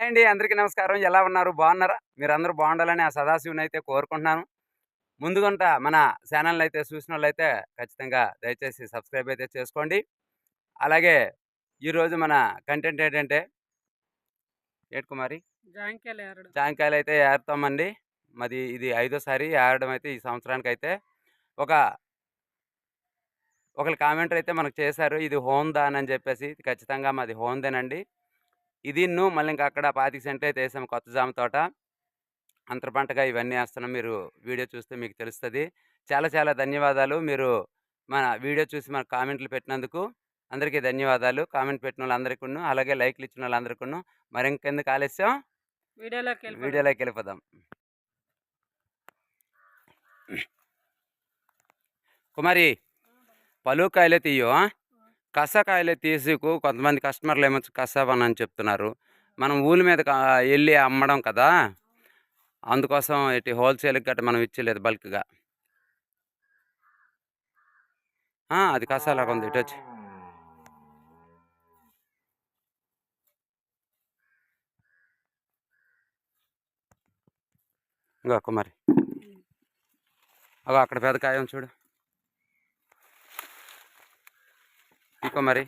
అండి. అందరికీ నమస్కారం. ఎలా ఉన్నారు? బాగున్నారా? మీరు అందరూ బాగుండాలని ఆ సదాశివుని అయితే కోరుకుంటున్నాను. ముందుగంట మన ఛానల్ అయితే చూసిన వాళ్ళైతే ఖచ్చితంగా దయచేసి సబ్స్క్రైబ్ అయితే చేసుకోండి. అలాగే ఈరోజు మన కంటెంట్ ఏంటంటే ఏటి కుమారి? జాంకాయలు అయితే ఏరుతామండి. మాది ఇది ఐదోసారి ఏరడం అయితే ఈ సంవత్సరానికి అయితే ఒక ఒకరు కామెంట్ అయితే మనకు చేశారు. ఇది హోందాన్ అని చెప్పేసి ఖచ్చితంగా మాది హోందేనండి. ఇది ను మళ్ళీ ఇంకా అక్కడ పాతిక సెంట్ అయితే వేసాం కొత్త జామ తోట. అంతర పంటగా ఇవన్నీ వేస్తున్నాం మీరు వీడియో చూస్తే మీకు తెలుస్తుంది. చాలా చాలా ధన్యవాదాలు. మీరు మన వీడియో చూసి మన కామెంట్లు పెట్టినందుకు అందరికీ ధన్యవాదాలు. కామెంట్ పెట్టిన వాళ్ళందరికీ అలాగే లైక్లు ఇచ్చిన వాళ్ళందరికీ మరి ఇంకెందుకు ఆలస్యం? వీడియోలోకి వీడియోలోకి వెళ్ళిపోదాం. కుమారి పలుకాయలే తీయో కసకాయలే తీసుకు కొంతమంది కస్టమర్లు ఏమో కసాబన్ అని చెప్తున్నారు. మనం ఊరి మీద వెళ్ళి అమ్మడం కదా! అందుకోసం ఇటు హోల్సేల్కి గట్ట మనం ఇచ్చలేదు బల్క్గా. అది కసాలాగా ఉంది. ఇటు వచ్చి ఇంకా కుమారి అగో అక్కడ పెద్ద కాయం చూడు. ఇంకో మరి.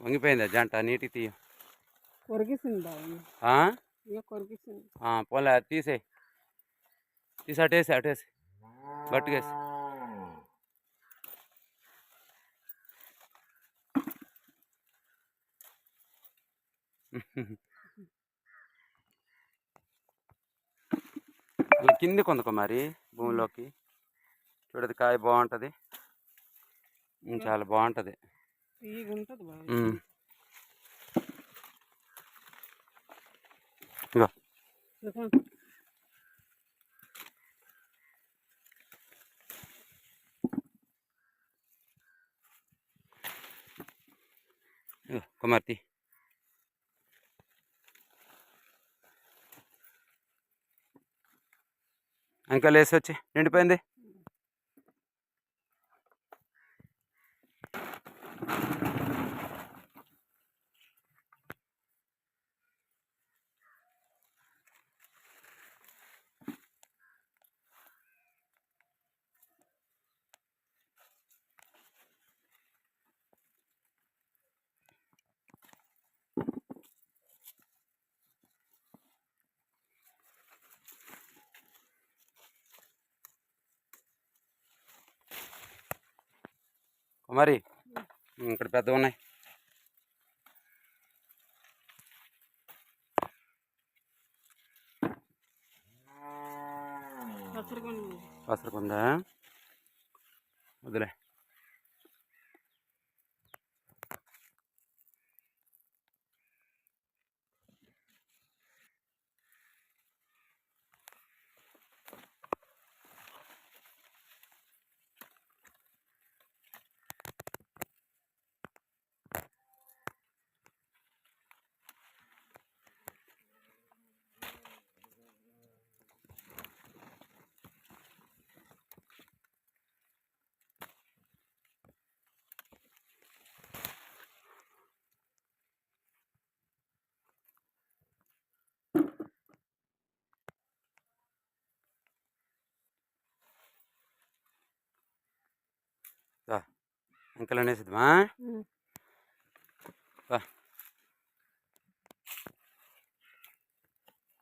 వంగిపోయిందా జంట? నీటికి తీయ. కొరికిసింది పోలే తీసేయి. తీసి అటేసి అటేసి గట్టిగేసి అలా కింది కొందకు మరి భూమిలోకి. చూడది కాయ బాగుంటుంది. చాలా బాగుంటుంది. ఇదిగో. ఇగో కుమార్తె అంకల్ వేసి వచ్చి నిండిపోయింది ఉమ్, ఇక్కడ పెద్ద ఉన్నాయి వస్త్రకుందా వదిలే అనేసిద్దామా ఉమ్.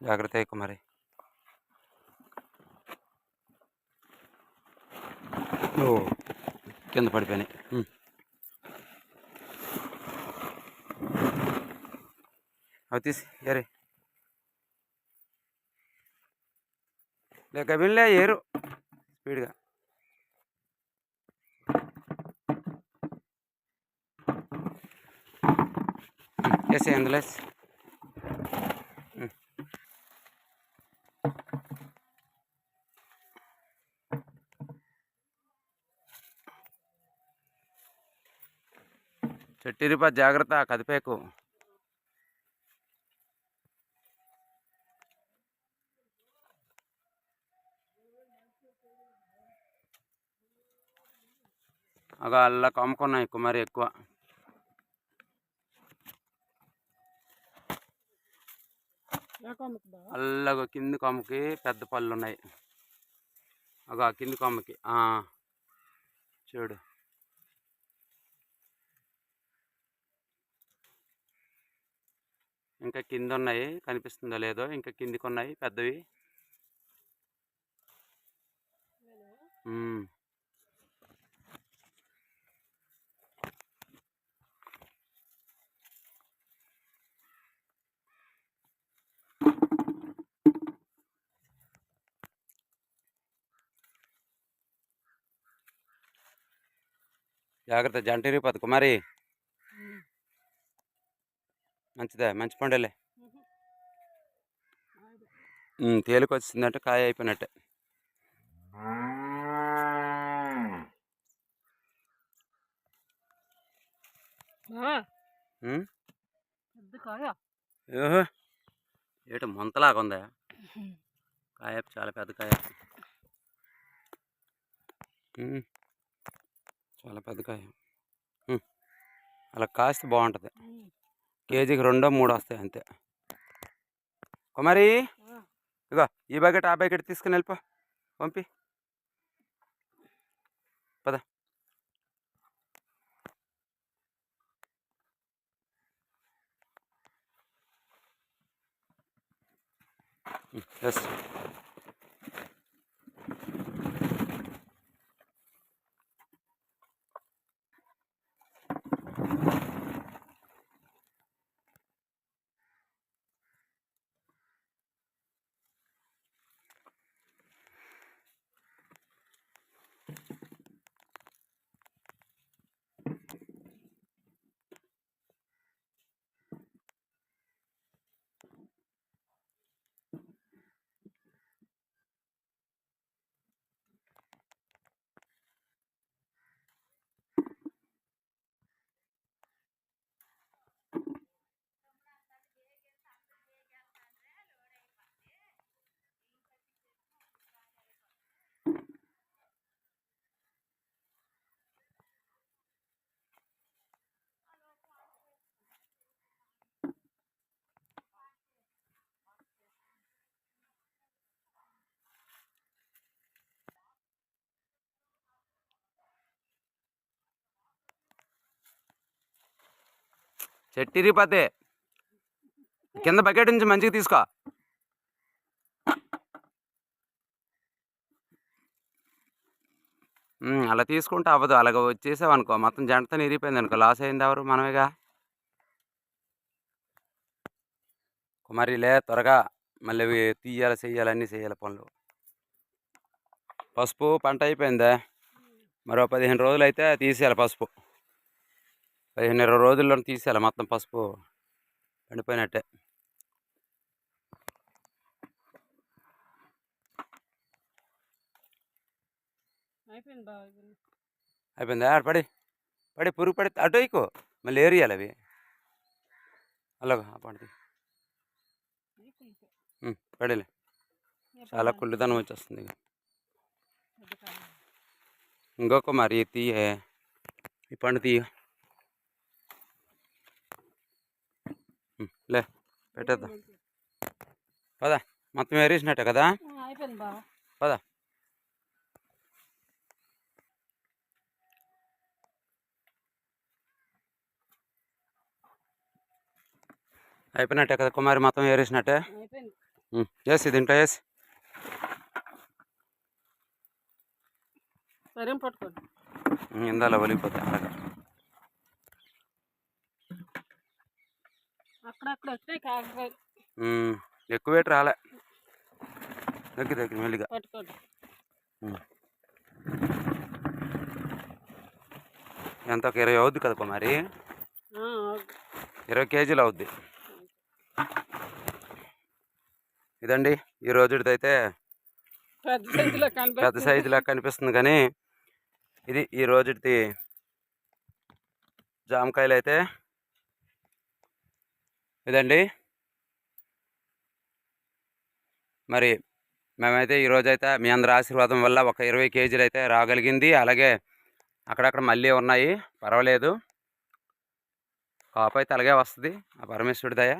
జాగ్రత్త ఎక్కువ మరి. ఓ కింద పడిపోయినాయి. అవి తీసి ఏరే. లేక వెళ్ళే ఏరు. స్పీడ్గా. ఎస్ అందులేస్ చెట్టిరిప జాగ్రత్త కదిపేకు అలా అల్లా కమ్ముకున్నాయి కుమారి ఎక్కువ. అల్లగ కింది కొమ్మకి పెద్ద పళ్ళు ఉన్నాయి అగ కింది కొమ్మకి. చూడు. ఇంకా కింద ఉన్నాయి కనిపిస్తుందో లేదో ఇంకా కిందికి ఉన్నాయి పెద్దవి జాగ్రత్త. జంటిరిపోతుంది కుమారి మంచిదే మంచి పండులే. తేలిక వచ్చిందంటే కాయ అయిపోయినట్టే. ఏటో ముంతలాగా ఉందా. కాయ చాలా పెద్ద కాయ. చాలా పెద్ద కాయ. అలా కాస్తే బాగుంటుంది కేజీకి రెండో మూడో వస్తాయి అంతే. కుమారి! ఇగో ఈ బకెట్ ఆ బకెట్ తీసుకుని వెళ్ళిపో. పంపి. పద. ఎస్. చెట్టు కింద బకెట్ నుంచి మంచిగా తీసుకో. అలా తీసుకుంటే అవ్వదు. అలాగ వచ్చేసావు అనుకో మొత్తం జంటతో ఇరిగిపోయింది అనుకో. లాస్ అయింది ఎవరు? మనమేగా. కుమారి లే త్వరగా మళ్ళీ తీయాలి చెయ్యాలి అన్నీ చెయ్యాలి పనులు. పసుపు పంట అయిపోయిందా. మరో పదిహేను రోజులు అయితే తీసేయాలి పసుపు. పదిహేను ఇరవై రోజుల్లో తీసేయాలి మొత్తం పసుపు పండిపోయినట్టే అయిపోయింది పడి పడి పురుగు పడి అటు ఇకో మళ్ళీ ఏరియాలి అవి. అలాగ పండి అయిపోయింది. పడేలే. చాలా కుళ్ళిదనం వచ్చేస్తుంది. ఇంకొక మరి తీయే. ఈ పండు తీయ. లే పెట్టేద్దాం. పద మొత్తం ఏరేసినట్టే కదా? పద. అయిపోయినట్టే కదా కుమారి మొత్తం ఏరేసినట్టే? వేసి దీంట్లో వేసి సరే పట్టుకోండి ఇందాల ఒలిగిపోతాయి అలాగా. అక్కడక్కడ వచ్చినాయి ఎక్కువ రాలే. దగ్గర దగ్గర మెల్లిగా. పట్టుకోండి. ఎంత ఒక ఇరవై అవుద్ది కదా ఓకే. ఇరవై కేజీలు అవుద్ది. ఇదండి ఈ రోజుదైతే పెద్ద సైజులా కనిపిస్తుంది. కానీ ఇది ఈ రోజుది జామకాయలు అయితే ఇదండి మరి మేమైతే ఈరోజైతే మీ అందరి ఆశీర్వాదం వల్ల ఒక ఇరవై కేజీలు అయితే రాగలిగింది. అలాగే అక్కడక్కడ మళ్ళీ ఉన్నాయి. పర్వాలేదు. కాపు అయితే అలాగే వస్తుంది. ఆ పరమేశ్వరుడి దయ.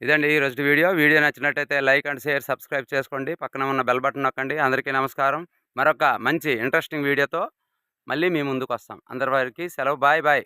ఇదండి ఈ రోజు వీడియో. వీడియో నచ్చినట్టయితే లైక్ అండ్ షేర్ సబ్స్క్రైబ్ చేసుకోండి. పక్కన ఉన్న బెల్ బటన్ నొక్కండి. అందరికీ నమస్కారం. మరొక మంచి ఇంట్రెస్టింగ్ వీడియోతో మళ్ళీ మీ ముందుకు వస్తాం అందరి వారికి సెలవు. Bye bye.